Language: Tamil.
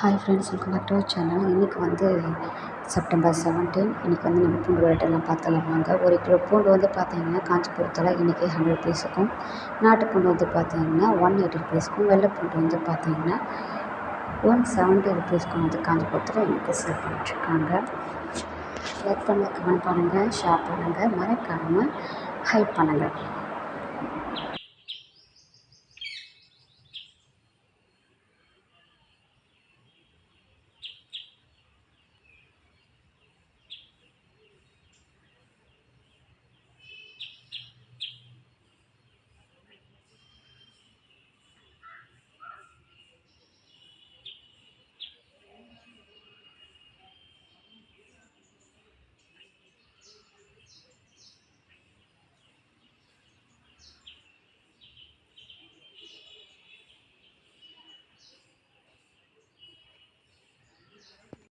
Hi friends welcome back to our channel இன்றைக்கி வந்து செப்டம்பர் செவன்டீன் இன்றைக்கி வந்து நம்ம பூண்டு ரேட்டெல்லாம் பார்த்துலாம் வாங்க. ஒரு கிலோ பூண்டு வந்து பார்த்தீங்கன்னா காஞ்சிபுரத்தில் இன்றைக்கி ஹண்ட்ரட் ருபீஸுக்கும் நாட்டு பூண்டு வந்து பார்த்தீங்கன்னா ஒன் எயிட்டி ருபீஸுக்கும் வெள்ளை பூண்டு வந்து பார்த்தீங்கன்னா ஒன் செவன்ட்டி ருபீஸ்க்கும் வந்து காஞ்சிபுரத்தில் இன்றைக்கி சேல் பண்ணிட்டுருக்காங்க. லைக் பண்ணுங்கள் கமெண்ட் பண்ணுங்கள் ஷேர் பண்ணுங்கள் மறக்காமல் ஹைப் பண்ணுங்கள்